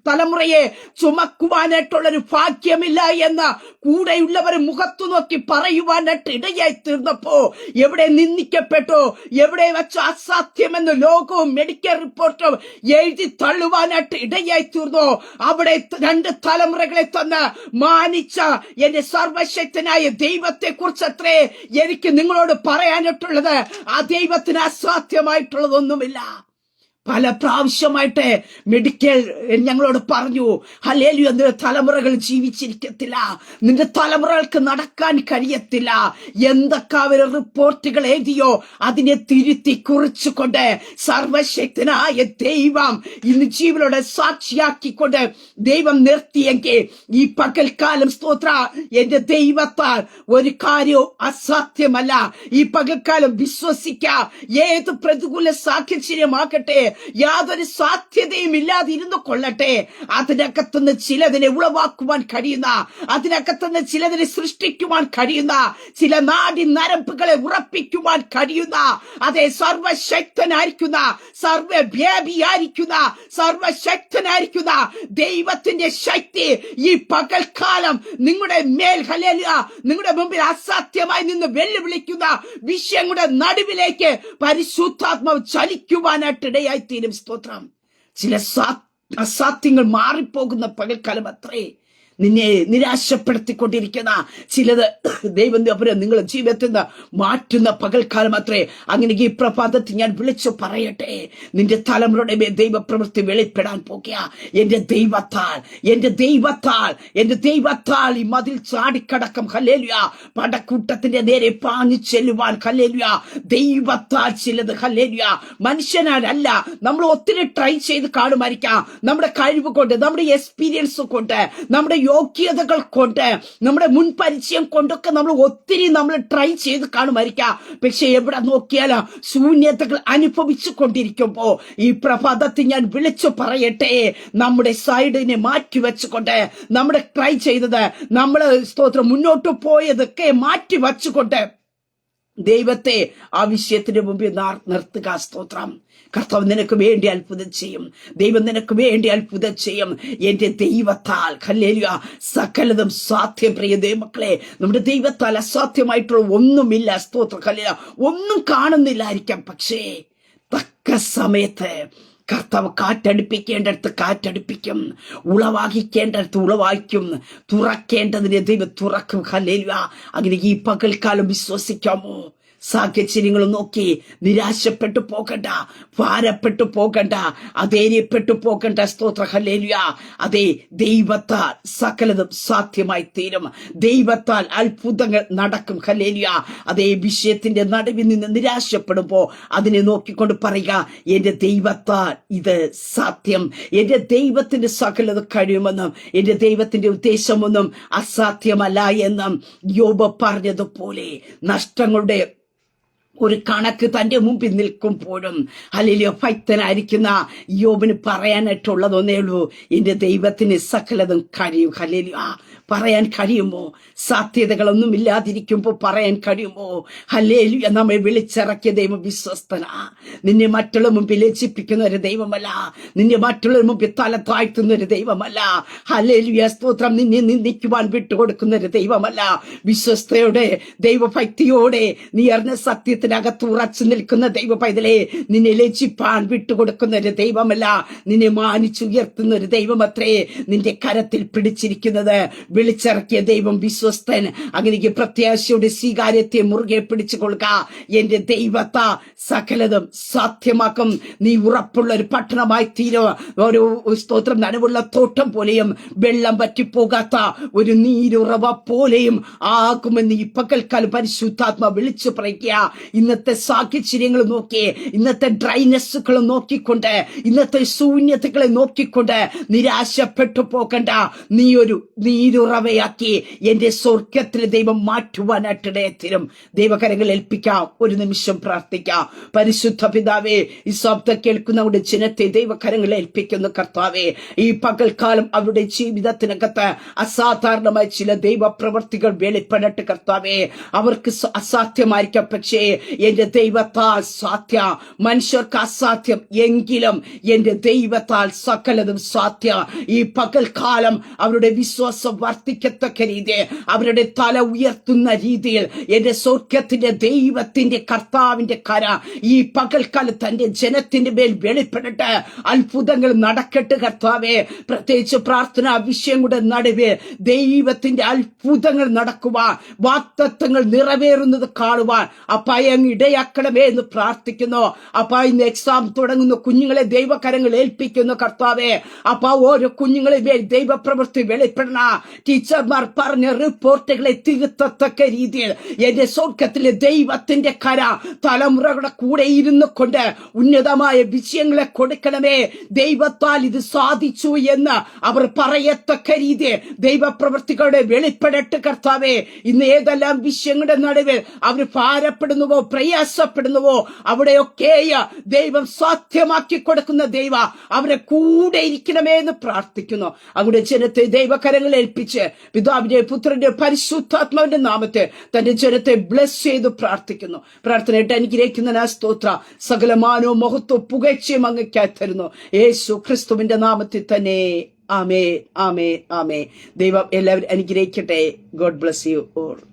തലമുറയെ ചുമക്കുവാനായിട്ടുള്ളൊരു ഭാഗ്യമില്ല എന്ന് കൂടെയുള്ളവർ മുഖത്തു നോക്കി പറയുവാനായിട്ട് ഇടയായി തീർന്നപ്പോ എവിടെ നിന്ദിക്കപ്പെട്ടോ എവിടെ വെച്ച് അസാധ്യമെന്ന് ലോകവും മെഡിക്കൽ റിപ്പോർട്ടും എഴുതി തള്ളുവാനായിട്ട് ഇടയായി തീർന്നു അവിടെ രണ്ട് തലമുറകളെ തന്ന് മാനിച്ച എന്റെ സർവശക്തനായ ദൈവത്തെ കുറിച്ച് അത്രേ എനിക്ക് നിങ്ങളോട് പറയാനായിട്ടുള്ളത് ആ ദൈവത്തിന് അസാധ്യമായിട്ടുള്ളതൊന്നുമില്ല. പല പ്രാവശ്യമായിട്ട് മെഡിക്കൽ ഞങ്ങളോട് പറഞ്ഞു ഹലേലു നിന്റെ തലമുറകൾ ജീവിച്ചിരിക്കത്തില്ല. നിന്റെ തലമുറകൾക്ക് നടക്കാൻ കഴിയത്തില്ല. എന്തൊക്കെ അവർ റിപ്പോർട്ടുകൾ എഴുതിയോ അതിനെ തിരുത്തി കുറിച്ചുകൊണ്ട് സർവശക്തനായ ദൈവം ഇന്ന് ജീവനോടെ സാക്ഷിയാക്കിക്കൊണ്ട് ദൈവം നിർത്തിയെങ്കിൽ ഈ പകൽക്കാലം സ്തോത്ര എന്റെ ദൈവത്താൽ ഒരു കാര്യവും അസാധ്യമല്ല. ഈ പകൽക്കാലം വിശ്വസിക്ക. ഏത് പ്രതികൂല സാഹചര്യമാകട്ടെ യാതൊരു സാധ്യതയും ഇല്ലാതെ ഇരുന്നു കൊള്ളട്ടെ. അതിനകത്തുനിന്ന് ചിലതിനെ ഉളവാക്കുവാൻ കഴിയുന്ന അതിനകത്തുനിന്ന് ചിലതിനെ സൃഷ്ടിക്കുവാൻ കഴിയുന്ന ചില നാടി നരമ്പുകളെ ഉറപ്പിക്കുവാൻ കഴിയുന്ന അതെ സർവശക്തനായിരിക്കുന്ന സർവവ്യാപിയായിരിക്കുന്ന സർവശക്തനായിരിക്കുന്ന ദൈവത്തിന്റെ ശക്തി ഈ പകൽക്കാലം നിങ്ങളുടെ മേൽ ഹലേലിയ നിങ്ങളുടെ മുമ്പിൽ അസാധ്യമായി നിന്ന് വെല്ലുവിളിക്കുന്ന വിഷയങ്ങളുടെ നടുവിലേക്ക് പരിശുദ്ധാത്മാവ് ചലിക്കുവാനായിട്ട് തീരും സ്തോത്രം. ചില അസാധ്യങ്ങൾ മാറിപ്പോകുന്ന പകൽക്കാലം അത്രേ നിന്നെ നിരാശപ്പെടുത്തിക്കൊണ്ടിരിക്കുന്ന ചിലത് ദൈവം അപ്പുറം നിങ്ങളുടെ ജീവിതത്തിൽ നിന്ന് മാറ്റുന്ന പകൽക്കാലം അത്രേ. അങ്ങനെ ഈ പ്രഭാതത്തിൽ ഞാൻ വിളിച്ചു പറയട്ടെ. നിന്റെ തലമുറയുടെ ദൈവപ്രവൃത്തി വെളിപ്പെടാൻ പോകുക എന്റെ ദൈവത്താൽ എന്റെ ദൈവത്താൽ എന്റെ ദൈവത്താൽ ഈ മതിൽ ചാടിക്കടക്കം. ഹല്ലേലുയ. പടക്കൂട്ടത്തിന്റെ നേരെ പാഞ്ഞു ചെല്ലുവാൻ. ഹല്ലേലുയ. ദൈവത്താൽ ചിലത്. ഹല്ലേലുയ. മനുഷ്യനാലല്ല നമ്മൾ ഒത്തിരി ട്രൈ ചെയ്ത് കാണുമായിരിക്കാം. നമ്മുടെ കഴിവ് കൊണ്ട് നമ്മുടെ എക്സ്പീരിയൻസ് കൊണ്ട് നമ്മുടെ യോഗ്യതകൾ കൊണ്ട് നമ്മുടെ മുൻ പരിചയം കൊണ്ടൊക്കെ നമ്മൾ ഒത്തിരി നമ്മൾ ട്രൈ ചെയ്ത് കാണുമായിരിക്കാം. പക്ഷെ എവിടെ നോക്കിയാലും ശൂന്യതകൾ അനുഭവിച്ചു കൊണ്ടിരിക്കുമ്പോൾ ഈ പ്രഭാതത്തിൽ ഞാൻ വിളിച്ചു പറയട്ടെ. നമ്മുടെ സൈഡിനെ മാറ്റി വെച്ചുകൊണ്ട് നമ്മുടെ ട്രൈ ചെയ്തത് നമ്മൾ സ്തോത്രം മുന്നോട്ട് പോയതൊക്കെ മാറ്റി വെച്ചുകൊണ്ട് ദൈവത്തെ ആ വിഷയത്തിന് മുമ്പിൽ നാർ- നിർത്തുക സ്തോത്രം. കർത്താവ് നിനക്ക് വേണ്ടി അത്ഭുതം ചെയ്യും. ദൈവം നിനക്ക് വേണ്ടി അത്ഭുതം ചെയ്യും. എന്റെ ദൈവത്താൽ കല്ലേലുക സകലതും സാധ്യം. പ്രിയ ദൈവമക്കളെ നമ്മുടെ ദൈവത്താൽ അസാധ്യമായിട്ടുള്ള ഒന്നുമില്ല. സ്തോത്ര കല്ലേല ഒന്നും കാണുന്നില്ലായിരിക്കാം. പക്ഷേ തക്ക സമയത്ത് കർത്താവ് കാറ്റടിപ്പിക്കേണ്ടടുത്ത് കാറ്റടിപ്പിക്കും. ഉളവാഹിക്കേണ്ടടുത്ത് ഉളവായിക്കും. തുറക്കേണ്ടതിനെ ദൈവം തുറക്കും. ഹല്ലേലൂയ. അങ്ങനെ ഈ പകൽക്കാലം വിശ്വസിക്കാമോ? സാഹചര്യങ്ങൾ നോക്കി നിരാശപ്പെട്ടു പോകണ്ട ഭാരപ്പെട്ടു പോകണ്ട അധൈര്യപ്പെട്ടു പോകണ്ട. സ്തോത്ര. ഹല്ലേലൂയ. അതെ ദൈവത്താൽ സകലതും സാധ്യമായി തീരും. ദൈവത്താൽ അത്ഭുതങ്ങൾ നടക്കും. ഹല്ലേലൂയ. അതേ വിഷയത്തിന്റെ നടുവിൽ നിന്ന് നിരാശപ്പെടുമ്പോ അതിനെ നോക്കിക്കൊണ്ട് പറയുക എന്റെ ദൈവത്താൽ ഇത് സാധ്യം. എന്റെ ദൈവത്തിന്റെ സകലത് കഴിയുമെന്നും എന്റെ ദൈവത്തിന്റെ ഉദ്ദേശമൊന്നും അസാധ്യമല്ല എന്നും യോബ പറഞ്ഞതുപോലെ നഷ്ടങ്ങളുടെ ഒരു കണക്ക് തന്റെ മുമ്പിൽ നിൽക്കുമ്പോഴും അല്ലെങ്കിൽ ഭക്തനായിരിക്കുന്ന യോബിന് പറയാനായിട്ടുള്ളതൊന്നേ ഉള്ളൂ. എന്റെ ദൈവത്തിന് സകലതും കഴിയും ഹലേലിയ പറയാൻ കഴിയുമോ? സാധ്യതകളൊന്നും ഇല്ലാതിരിക്കുമ്പോൾ പറയാൻ കഴിയുമോ? ഹലേലിയ നമ്മെ വിളിച്ചിറക്കിയ ദൈവം വിശ്വസ്തന. നിന്നെ മറ്റുള്ള മുമ്പിൽ ലജ്ജിപ്പിക്കുന്ന ഒരു ദൈവമല്ല. നിന്നെ മറ്റുള്ള മുമ്പിൽ തല താഴ്ത്തുന്ന ഒരു ദൈവമല്ല. ഹലേലിയ സ്തോത്രം നിന്നെ നിന്ദിക്കുവാൻ വിട്ടുകൊടുക്കുന്ന ഒരു ദൈവമല്ല. വിശ്വസ്തയോടെ ദൈവഭക്തിയോടെ നീ അറിഞ്ഞ സത്യത്തിനകത്ത് ഉറച്ചു നിൽക്കുന്ന ദൈവ പൈതലെ നിന്നെ ലജ്ജിപ്പാൻ വിട്ടുകൊടുക്കുന്ന ഒരു ദൈവമല്ല. നിന്നെ മാനിച്ചുയർത്തുന്ന ഒരു ദൈവമത്രേ നിന്റെ കരത്തിൽ പിടിച്ചിരിക്കുന്നത് വിളിച്ചിറക്കിയ ദൈവം വിശ്വസ്തൻ അങ്ങനെ പ്രത്യാശയുടെ സ്വീകാര്യത്തെ മുറുകെ പിടിച്ചു കൊടുക്ക എന്റെ ദൈവത്ത സകലതും സാധ്യമാക്കും. നീ ഉറപ്പുള്ള ഒരു പട്ടണമായി തീരോ. ഒരു സ്തോത്രം നനവുള്ള തോട്ടം പോലെയും വെള്ളം പറ്റിപ്പോകാത്ത ഒരു നീരുറവ പോലെയും ആകുമെന്ന് ഈ പകൽക്കാലം പരിശുദ്ധാത്മ വിളിച്ചു പറയുക ഇന്നത്തെ സാഹചര്യങ്ങൾ നോക്കി ഇന്നത്തെ ഡ്രൈനെസ്സുകൾ നോക്കിക്കൊണ്ട് ഇന്നത്തെ ശൂന്യതകളെ നോക്കിക്കൊണ്ട് നിരാശപ്പെട്ടു പോകണ്ട. നീ ഒരു നീരുറവയാക്കി എന്റെ സ്വർഗത്തിൽ ദൈവം മാറ്റുവാനായിട്ടിടയെ തരും ദൈവകരങ്ങൾ ഏൽപ്പിക്കാം. ഒരു നിമിഷം പ്രാർത്ഥിക്കാം. പരിശുദ്ധ പിതാവേ ഈ ശബ്ദം കേൾക്കുന്നവരുടെ ജനത്തെ ദൈവകരങ്ങൾ ഏൽപ്പിക്കുന്നു കർത്താവേ. ഈ പകൽക്കാലം അവരുടെ ജീവിതത്തിനകത്ത് അസാധാരണമായ ചില ദൈവ ദൈവപ്രവർത്തികൾ വെളിപ്പെടട്ടെ കർത്താവേ. അവർക്ക് അസാധ്യമായിരിക്കാം. പക്ഷേ എന്റെ ദൈവത്താൽ സാധ്യ മനുഷ്യർക്ക് അസാധ്യം എങ്കിലും എന്റെ ദൈവത്താൽ സകലതും സാധ്യ. ഈ പകൽക്കാലം അവരുടെ വിശ്വാസം വർദ്ധിക്കത്തക്ക രീതിയിൽ അവരുടെ തല ഉയർത്തുന്ന രീതിയിൽ എന്റെ സ്വർഗത്തിന്റെ ദൈവത്തിന്റെ കർത്താവിന്റെ കര ഈ പകൽക്കാലം തന്റെ ജനത്തിന്റെ മേൽ വെളിപ്പെടട്ടെ അത്ഭുതങ്ങൾ നടക്കട്ടെ കർത്താവേ. പ്രത്യേകിച്ച് പ്രാർത്ഥന വിഷയം കൂടെ നടുവേ ദൈവത്തിന്റെ അത്ഭുതങ്ങൾ നടക്കുവാൻ വാക്തത്വങ്ങൾ നിറവേറുന്നത് കാണുവാൻ അപ്പായങ്ങ് ഇടയാക്കണമേ എന്ന് പ്രാർത്ഥിക്കുന്നു. അപ്പ ഇന്ന് എക്സാം തുടങ്ങുന്ന. കുഞ്ഞുങ്ങളെ ദൈവകരങ്ങൾ ഏൽപ്പിക്കുന്നു കർത്താവേ. അപ്പ ഓരോ കുഞ്ഞുങ്ങളെ മേൽ ദൈവപ്രവൃത്തി വെളിപ്പെടണ. ടീച്ചർമാർ പറഞ്ഞ റിപ്പോർട്ടുകളെ തിരുത്തത്തക്ക രീതിയിൽ എന്റെ സ്വർഗത്തിലെ ദൈവത്തിന്റെ കര തലമുറകളുടെ കൂടെ ഇരുന്നു കൊണ്ട് ഉന്നതമായ വിജയങ്ങളെ കൊടുക്കണമേ. ദൈവത്താൽ ഇത് സാധിച്ചു എന്ന് അവർ പറയത്തക്ക രീതിയിൽ ദൈവപ്രവൃത്തികളുടെ വെളിപ്പെടട്ട് കർത്താവേ ഇന്ന് ഏതെല്ലാം വിഷയങ്ങളുടെ നടുവിൽ അവർ ഭാരപ്പെടുന്നുവോ പ്രയാസപ്പെടുന്നുവോ അവിടെയൊക്കെ ദൈവം സാധ്യമാക്കി കൊടുക്കുന്ന ദൈവ അവരെ കൂടെ ഇരിക്കണമേ എന്ന് പ്രാർത്ഥിക്കുന്നു. അവിടെ ജനത്തെ ദൈവകരങ്ങൾ ഏൽപ്പിച്ച് പിതാവിന്റെ പുത്രന്റെ പരിശുദ്ധാത്മാവിന്റെ നാമത്തെ തന്റെ ജനത്തെ ബ്ലസ് ചെയ്ത് പ്രാർത്ഥിക്കുന്നു. പ്രാർത്ഥനയിട്ട് അനുഗ്രഹിക്കുന്ന സ്തോത്ര സകലമാനോ മഹത്വ പുകഴ്ചയും അങ്ങയ്ക്കായി തരുന്നു. യേശു ക്രിസ്തുവിന്റെ നാമത്തിൽ തന്നെ. ആമേ ആമേ ആമേ ദൈവം എല്ലാവരും അനുഗ്രഹിക്കട്ടെ. God bless you all